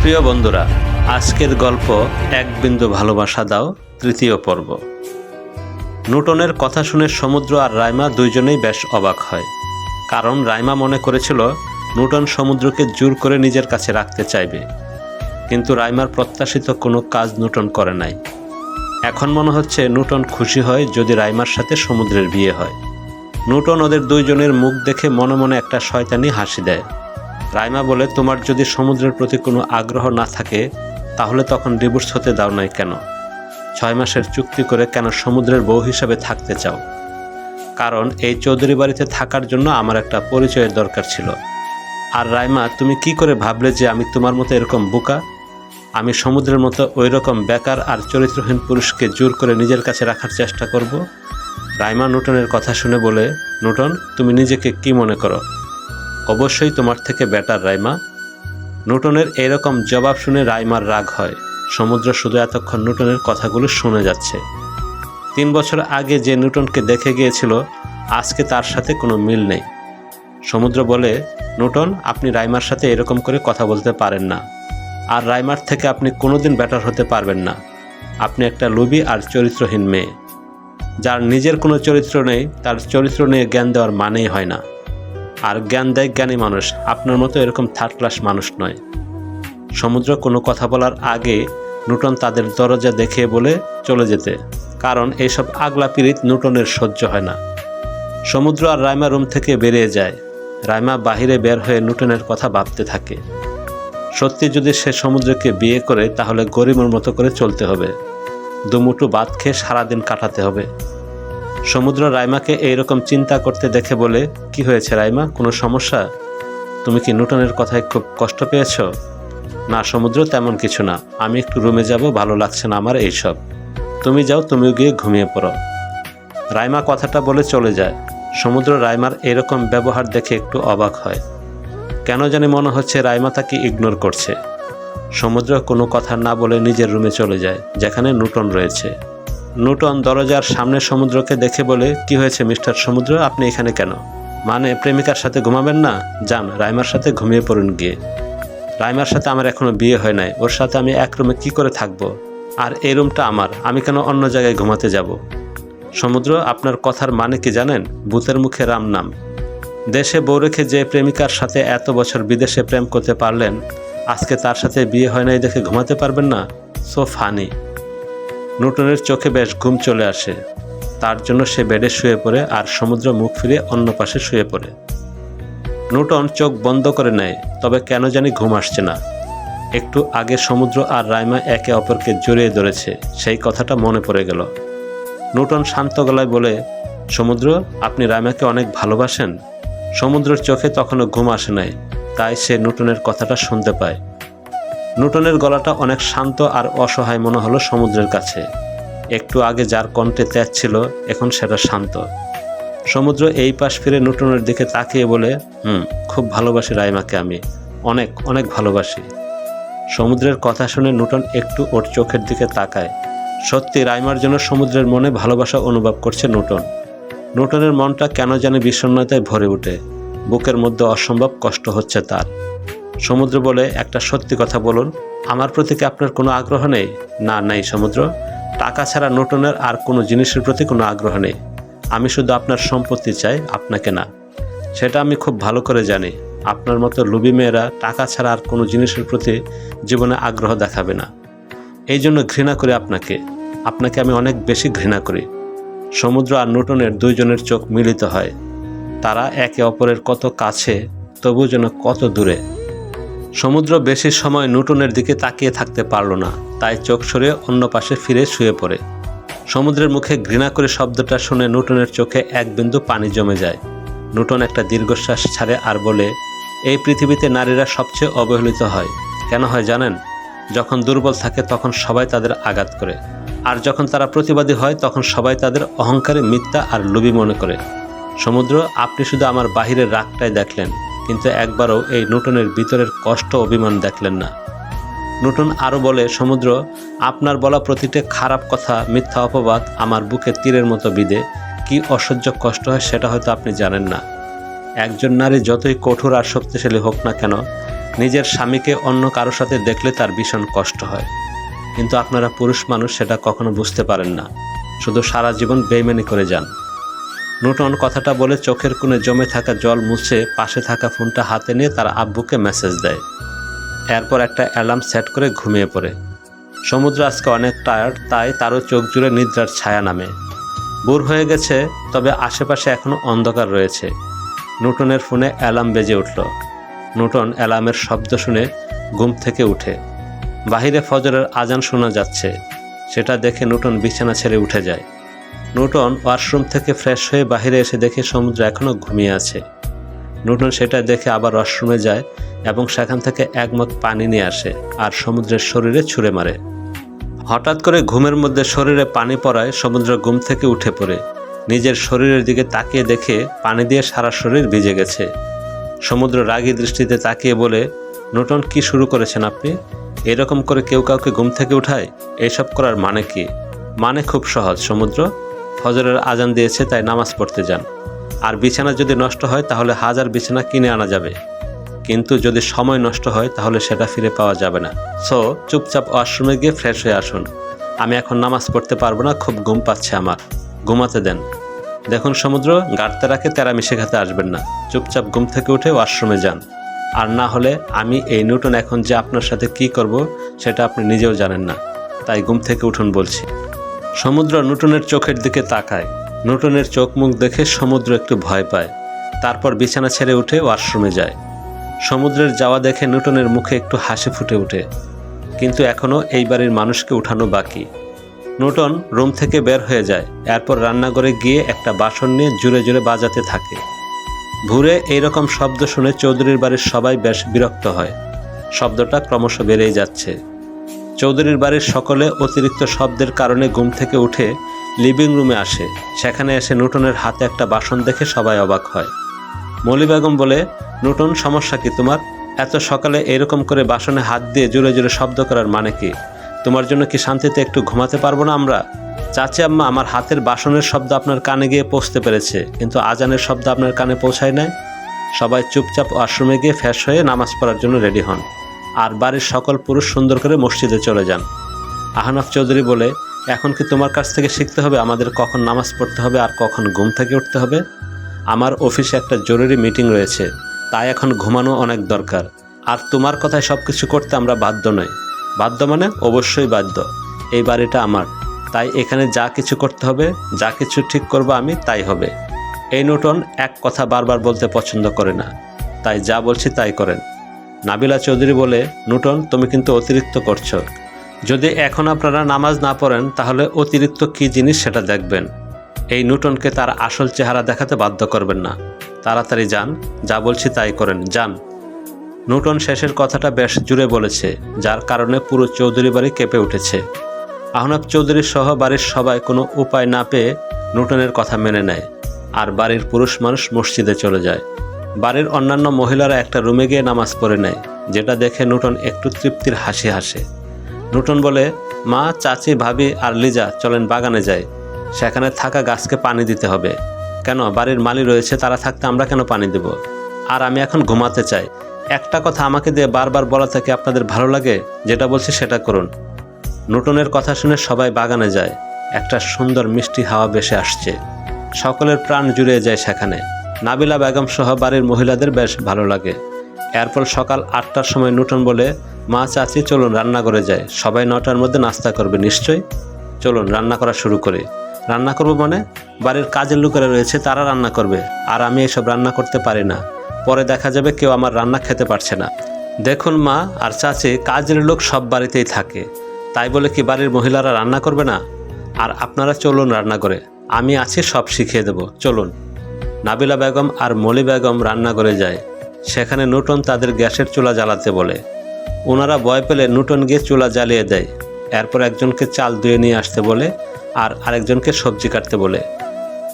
প্রিয় বন্ধুরা, আজকের গল্প এক বিন্দু ভালোবাসা দাও, তৃতীয় পর্ব। নুটনের কথা শুনে সমুদ্র আর রাইমা দুইজনেই বেশ অবাক হয়। কারণ রাইমা মনে করেছিল নুটন সমুদ্রকে জোর করে নিজের কাছে রাখতে চাইবে। কিন্তু রাইমার প্রত্যাশিত কোনো কাজ নুটন করে নাই। এখন মনে হচ্ছে নুটন খুশি হয় যদি রাইমার সাথে সমুদ্রের বিয়ে হয়। নুটন ওদের দুইজনের মুখ দেখে মনে মনে একটা শয়তানি হাসি দেয়। রাইমা বলে, তোমার যদি সমুদ্রের প্রতি কোনো আগ্রহ না থাকে, তাহলে তখন ডিভোর্স হতে দাও নাই কেন? ছয় মাসের চুক্তি করে কেন সমুদ্রের বউ হিসাবে থাকতে চাও? কারণ এই চৌধুরী বাড়িতে থাকার জন্য আমার একটা পরিচয়ের দরকার ছিল। আর রাইমা, তুমি কি করে ভাবলে যে আমি তোমার মতো এরকম বোকা? আমি সমুদ্রের মতো ওই রকম বেকার আর চরিত্রহীন পুরুষকে জোর করে নিজের কাছে রাখার চেষ্টা করব? রাইমা নুটনের কথা শুনে বলে, নুটন, তুমি নিজেকে কি মনে করো? অবশ্যই তোমার থেকে বেটার রাইমা। নুটনের এরকম জবাব শুনে রাইমার রাগ হয়। সমুদ্র শুধু এতক্ষণ নুটনের কথাগুলো শুনে যাচ্ছে। তিন বছর আগে যে নুটনকে দেখে গিয়েছিল, আজকে তার সাথে কোনো মিল নেই। সমুদ্র বলে, নুটন, আপনি রাইমার সাথে এরকম করে কথা বলতে পারেন না। আর রাইমার থেকে আপনি কোনোদিন বেটার হতে পারবেন না। আপনি একটা লুবি আর চরিত্রহীন মেয়ে। যার নিজের কোনো চরিত্র নেই, তার চরিত্র নিয়ে জ্ঞান দেওয়ার মানেই হয় না। আর জ্ঞান দেয় জ্ঞানী মানুষ। আপনার মতো এরকম থার্ড ক্লাস মানুষ নয়। সমুদ্র কোনো কথা বলার আগে নুটন তাদের দরজা দেখে বলে চলে যেতে। কারণ এইসব আগলা পিরিত নুটনের সহ্য হয় না। সমুদ্র আর রাইমা রুম থেকে বেরিয়ে যায়। রাইমা বাহিরে বের হয়ে নুটনের কথা ভাবতে থাকে। সত্যি যদি সে সমুদ্রকে বিয়ে করে, তাহলে গরিবের মতো করে চলতে হবে। দুমুটু বাদ খেয়ে সারাদিন কাটাতে হবে। সমুদ্র রাইমাকে এইরকম চিন্তা করতে দেখে বলে, কি হয়েছে রাইমা? কোনো সমস্যা? তুমি কি নুটনের কথায় খুব কষ্ট পেয়েছ? না, সমুদ্র তেমন কিছু না। আমি একটু রুমে যাব, ভালো লাগছে না আমার এইসব। তুমি যাও, তুমিও গিয়ে ঘুমিয়ে পড়ো। রাইমা কথাটা বলে চলে যায়। সমুদ্র রাইমার এরকম ব্যবহার দেখে একটু অবাক হয়। কেন জানি মনে হচ্ছে রাইমা তাকে ইগনোর করছে। সমুদ্র কোনো কথা না বলে নিজের রুমে চলে যায়, যেখানে নুটন রয়েছে। নুটন দরজার সামনে সমুদ্রকে দেখে বলে, কি হয়েছে, মিস্টার সমুদ্র? আপনি এখানে কেন? মানে প্রেমিকার সাথে ঘুমাবেন না? যান রাইমার সাথে ঘুমিয়ে পড়ুন গিয়ে। রাইমার সাথে আমার এখনও বিয়ে হয় নাই। ওর সাথে আমি এক রুমে কী করে থাকব? আর এই রুমটা আমার। আমি কেন অন্য জায়গায় ঘুমাতে যাব? সমুদ্র, আপনার কথার মানে কি জানেন? ভূতের মুখে রাম নাম। দেশে বউ রেখে যে প্রেমিকার সাথে এত বছর বিদেশে প্রেম করতে পারলেন, আজকে তার সাথে বিয়ে হয় নাই দেখে ঘুমাতে পারবেন না? So funny. নুটনের চোখে বেশ ঘুম চলে আসে। তার জন্য সে বেডে শুয়ে পড়ে আর সমুদ্র মুখ ফিরে অন্য পাশে শুয়ে পড়ে। নুটন চোখ বন্ধ করে নেয়, তবে কেন জানি ঘুম আসছে না। একটু আগে সমুদ্র আর রাইমা একে অপরকে জড়িয়ে ধরেছে, সেই কথাটা মনে পড়ে গেল। নুটন শান্ত গলায় বলে, সমুদ্র, আপনি রাইমাকে অনেক ভালোবাসেন। সমুদ্রের চোখে তখনও ঘুম আসে নাই, তাই সে নুটনের কথাটা শুনতে পায়। নুটনের গলাটা অনেক শান্ত আর অসহায় মনে হলো সমুদ্রের কাছে। একটু আগে যার কণ্ঠে ত্যাগ ছিল, এখন সেটা শান্ত। সমুদ্র এই পাশ ফিরে নুটনের দিকে তাকিয়ে বলে, হুম, খুব ভালোবাসি রাইমাকে আমি। অনেক অনেক ভালোবাসি। সমুদ্রের কথা শুনে নুটন একটু ওর চোখের দিকে তাকায়। সত্যি, রাইমার জন্য সমুদ্রের মনে ভালোবাসা অনুভব করছে নুটন। নুটনের মনটা কেন জানি বিষণ্ণতায় ভরে ওঠে। বুকের মধ্যে অসম্ভব কষ্ট হচ্ছে তার। সমুদ্র বলে একটা সত্যি কথা বলুন। আমার প্রতি কি আপনার কোনো আগ্রহ নেই? না, নাই সমুদ্র। টাকা ছাড়া নোটনের আর কোনো জিনিসের প্রতি কোনো আগ্রহ নেই। আমি শুধু আপনার সম্পত্তি চাই, আপনাকে না। সেটা আমি খুব ভালো করে জানি। আপনার মতো লুবি মেয়েরা টাকা ছাড়া আর কোনো জিনিসের প্রতি জীবনে আগ্রহ দেখাবে না। এই জন্য ঘৃণা করি আপনাকে। আপনাকে আমি অনেক বেশি ঘৃণা করি। সমুদ্র আর নুটনের দুইজনের চোখ মিলিত হয়। তারা একে অপরের কত কাছে তবু যেন কত দূরে। সমুদ্র বেশি সময় নুটনের দিকে তাকিয়ে থাকতে পারল না, তাই চোখ সরে অন্য পাশে ফিরে শুয়ে পড়ে। সমুদ্রের মুখে ঘৃণা করে শব্দটা শুনে নুটনের চোখে এক বিন্দু পানি জমে যায়। নুটন একটা দীর্ঘশ্বাস ছাড়ে আর বলে, এই পৃথিবীতে নারীরা সবচেয়ে অবহেলিত হয়। কেন হয় জানেন? যখন দুর্বল থাকে তখন সবাই তাদের আঘাত করে। আর যখন তারা প্রতিবাদী হয় তখন সবাই তাদের অহংকারে মিথ্যা আর লুবি মনে করে। সমুদ্র, আপনি শুধু আমার বাহিরের রাগটাই দেখলেন। কিন্তু একবারও এই নুটনের ভিতরের কষ্ট অভিমান দেখলেন না। নুটন আরও বলে, সমুদ্র, আপনার বলা প্রতিটা খারাপ কথা, মিথ্যা অপবাদ আমার বুকে তীরের মতো বিধে। কি অসহ্য কষ্ট হয় সেটা হয়তো আপনি জানেন না। একজন নারী যতই কঠোর আর শক্তিশালী হোক না কেন, নিজের স্বামীকে অন্য কারোর সাথে দেখলে তার ভীষণ কষ্ট হয়। কিন্তু আপনারা পুরুষ মানুষ সেটা কখনো বুঝতে পারেন না। শুধু সারা জীবন বেইমানি করে যান। নূতন কথাটা বলে চোখের কোণে জমে থাকা জল মুছে পাশে থাকা ফোনটা হাতে নিয়ে তার আব্বুকে মেসেজ দেয়। এরপর একটা অ্যালার্ম সেট করে ঘুমিয়ে পড়ে। সমুদ্র আজকে অনেক টায়ার্ড তাই তারও চোখ জুড়ে নিদ্রার ছায়া নামে। বুর হয়ে গেছে, তবে আশেপাশে এখনও অন্ধকার রয়েছে। নুটনের ফোনে অ্যালার্ম বেজে উঠল। নুটন অ্যালার্মের শব্দ শুনে ঘুম থেকে উঠে। বাহিরে ফজরের আজান শোনা যাচ্ছে। সেটা দেখে নুটন বিছানা ছেড়ে উঠে যায়। নূটন ওয়াশরুম থেকে ফ্রেশ হয়ে বাইরে এসে দেখে সমুদ্র এখনও ঘুমিয়ে আছে। নূটন সেটা দেখে আবার ওয়াশরুমে যায় এবং সেখান থেকে একমত পানি নিয়ে আসে আর সমুদ্রের শরীরে ছুঁড়ে মারে। হঠাৎ করে ঘুমের মধ্যে শরীরে পানি পড়ায় সমুদ্র ঘুম থেকে উঠে পড়ে। নিজের শরীরের দিকে তাকিয়ে দেখে পানি দিয়ে সারা শরীর ভিজে গেছে। সমুদ্র রাগী দৃষ্টিতে তাকিয়ে বলে, নূটন, কি শুরু করেছেন আপনি? এরকম করে কেউ কাউকে ঘুম থেকে উঠায়? এসব করার মানে কি? মানে খুব সহজ, সমুদ্র। ফজরের আজান দিয়েছে, তাই নামাজ পড়তে যান। আর বিছানা যদি নষ্ট হয়, তাহলে হাজার বিছানা কিনে আনা যাবে। কিন্তু যদি সময় নষ্ট হয়, তাহলে সেটা ফিরে পাওয়া যাবে না। সো, চুপচাপ ওয়াশরুমে গিয়ে ফ্রেশ হয়ে আসুন। আমি এখন নামাজ পড়তে পারব না, খুব ঘুম পাচ্ছে আমার। ঘুমাতে দেন। দেখুন সমুদ্র গাড়তে রাখে তেরামি শেখাতে আসবেন না। চুপচাপ ঘুম থেকে উঠে ওয়াশরুমে যান। আর না হলে আমি এই নিউটন এখন যে আপনার সাথে কি করব, সেটা আপনি নিজেও জানেন না। তাই ঘুম থেকে উঠুন বলছি। সমুদ্র নুটনের চোখের দিকে তাকায়। নুটনের চোখ মুখ দেখে সমুদ্র একটু ভয় পায়। তারপর বিছানা ছেড়ে উঠে ওয়াশরুমে যায়। সমুদ্রের যাওয়া দেখে নুটনের মুখে একটু হাসি ফুটে ওঠে। কিন্তু এখনও এই বাড়ির মানুষকে উঠানো বাকি। নুটন রুম থেকে বের হয়ে যায়। এরপর রান্নাঘরে গিয়ে একটা বাসন নিয়ে জুড়ে জুড়ে বাজাতে থাকে। ভুরে এইরকম শব্দ শুনে চৌধুরীর বাড়ির সবাই বেশ বিরক্ত হয়। শব্দটা ক্রমশ বেড়েই যাচ্ছে। চৌধুরীর বাড়ির সকলে অতিরিক্ত শব্দের কারণে ঘুম থেকে উঠে লিভিং রুমে আসে। সেখানে এসে নুটনের হাতে একটা বাসন দেখে সবাই অবাক হয়। মলি বেগম বলে, নুটন, সমস্যা কি তোমার? এত সকালে এরকম করে বাসনে হাত দিয়ে জোরে জুড়ে শব্দ করার মানে কি? তোমার জন্য কি শান্তিতে একটু ঘুমাতে পারব না আমরা? চাচি আম্মা, আমার হাতের বাসনের শব্দ আপনার কানে গিয়ে পৌঁছতে পেরেছে, কিন্তু আজানের শব্দ আপনার কানে পৌঁছায় নাই? সবাই চুপচাপ ওয়াশরুমে গিয়ে ফ্রেশ হয়ে নামাজ পড়ার জন্য রেডি হন। আর বাড়ির সকল পুরুষ সুন্দর করে মসজিদে চলে যান। আহনাফ চৌধুরী বলে, এখন কি তোমার কাছ থেকে শিখতে হবে আমাদের কখন নামাজ পড়তে হবে আর কখন ঘুম থেকে উঠতে হবে? আমার অফিসে একটা জরুরি মিটিং রয়েছে, তাই এখন ঘুমানো অনেক দরকার। আর তোমার কথায় সব কিছু করতে আমরা বাধ্য নই। বাধ্য মানে অবশ্যই বাধ্য। এই বাড়িটা আমার। তাই এখানে যা কিছু করতে হবে, যা কিছু ঠিক করব আমি, তাই হবে। এই নোটন এক কথা বারবার বলতে পছন্দ করে না। তাই যা বলছি তাই করেন। নাবিলা চৌধুরী বলে, নুটন, তুমি কিন্তু অতিরিক্ত করছ। যদি এখন আপনারা নামাজ না পড়েন, তাহলে অতিরিক্ত কী জিনিস সেটা দেখবেন। এই নুটনকে তার আসল চেহারা দেখাতে বাধ্য করবেন না। তাড়াতাড়ি যান, যা বলছি তাই করেন, যান। নুটন শেষের কথাটা বেশ জুড়ে বলেছে, যার কারণে পুরো চৌধুরী বাড়ি কেঁপে উঠেছে। আহনাব চৌধুরী সহ বাড়ির সবাই কোনো উপায় না পেয়ে নুটনের কথা মেনে নেয়, আর বাড়ির পুরুষ মানুষ মসজিদে চলে যায়। বাড়ির অন্যান্য মহিলারা একটা রুমে গিয়ে নামাজ পড়ে নেয়, যেটা দেখে নুটন একটু তৃপ্তির হাসি হাসে। নুটন বলে, মা, চাচি, ভাবি আর লিজা, চলেন বাগানে যাই। সেখানে থাকা গাছকে পানি দিতে হবে। কেন, বাড়ির মালি রয়েছে, তারা থাকতে আমরা কেন পানি দেব? আর আমি এখন ঘুমাতে চাই। একটা কথা আমাকে দিয়ে বারবার বলা থেকে আপনাদের ভালো লাগে? যেটা বলছি সেটা করুন। নুটনের কথা শুনে সবাই বাগানে যায়। একটা সুন্দর মিষ্টি হাওয়া বেসে আসছে। সকলের প্রাণ জুড়ে যায় সেখানে। নাবিলা বেগম সহ বাড়ির মহিলাদের বেশ ভালো লাগে। এরপর সকাল আটটার সময় নুটন বলে, মা, চাচি, চলুন রান্না করে যায় সবাই নটার মধ্যে নাস্তা করবে নিশ্চয় চলুন, রান্না করা শুরু করি। রান্না করব মানে? বাড়ির কাজের লোকেরা রয়েছে, তারা রান্না করবে, আর আমি এসব রান্না করতে পারি না। পরে দেখা যাবে কেউ আমার রান্না খেতে পারছে না। দেখুন, মা আর চাচি, কাজের লোক সব বাড়িতেই থাকে। তাই বলে কি বাড়ির মহিলারা রান্না করবে না? আর আপনারা চলুন রান্না করে আমি আছি, সব শিখিয়ে দেব। চলুন। নাবিলা বেগম আর মলি বেগম রান্না করে যায়। সেখানে নুটন তাদের গ্যাসের চুলা জ্বালাতে বলে। ওনারা ভয় পেলে নুটন গিয়ে চুলা জ্বালিয়ে দেয়। এরপর একজনকে চাল ধুয়ে নিয়ে আসতে বলে আর আরেকজনকে সবজি কাটতে বলে।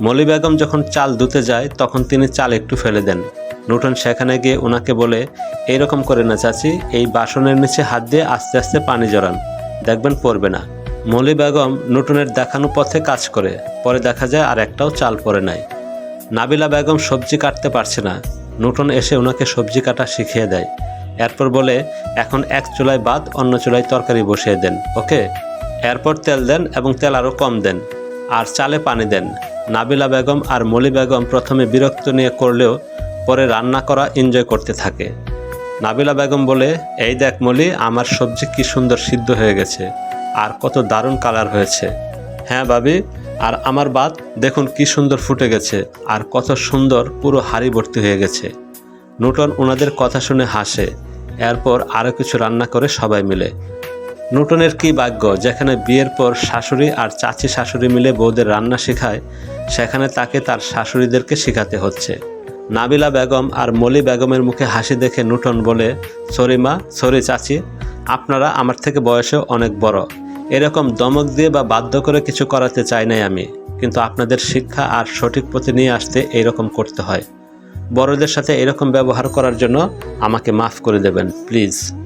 মলি বেগম যখন চাল ধুতে যায়, তখন তিনি চাল একটু ফেলে দেন। নুটন সেখানে গিয়ে ওনাকে বলে, এইরকম করে না চাচি, এই বাসনের নিচে হাত দিয়ে আস্তে আস্তে পানি জড়ান। দেখবেন পড়বে না। মলি বেগম নুটনের দেখানো পথে কাজ করে। পরে দেখা যায় আর একটাও চাল পরে নাই। নাবিলা বেগম সবজি কাটতে পারছে না। নুটন এসে ওনাকে সবজি কাটা শিখিয়ে দেয়। এরপর বলে, এখন এক চুলায় ভাত, অন্য চুলায় তরকারি বসিয়ে দেন, ওকে? এরপর তেল দেন এবং তেল আরও কম দেন, আর চালে পানি দেন। নাবিলা বেগম আর মলি বেগম প্রথমে বিরক্ত নিয়ে করলেও পরে রান্না করা এনজয় করতে থাকে। নাবিলা বেগম বলে, এই দেখ মলি, আমার সবজি কি সুন্দর সিদ্ধ হয়ে গেছে, আর কত দারুণ কালার হয়েছে। হ্যাঁ ভাবি। আর আমার বাদ, দেখুন কি সুন্দর ফুটে গেছে, আর কত সুন্দর পুরো হাড়ি ভর্তি হয়ে গেছে। নুটন ওনাদের কথা শুনে হাসে, এরপর আরও কিছু রান্না করে সবাই মিলে। নুটনের কি ভাগ্য, যেখানে বিয়ের পর শাশুড়ি আর চাচি শাশুড়ি মিলে বউদের রান্না শেখায়, সেখানে তাকে তার শাশুড়িদেরকে শেখাতে হচ্ছে। নাবিলা বেগম আর মলি বেগমের মুখে হাসি দেখে নুটন বলে, সরি মা, সরি চাচি, আপনারা আমার থেকে বয়সে অনেক বড়। এরকম দমক দিয়ে বা বাধ্য করে কিছু করাতে চাই নাই আমি, কিন্তু আপনাদের শিক্ষা আর সঠিক পথে নিয়ে আসতে এরকম করতে হয়। বড়দের সাথে এরকম ব্যবহার করার জন্য আমাকে মাফ করে দেবেন, প্লিজ।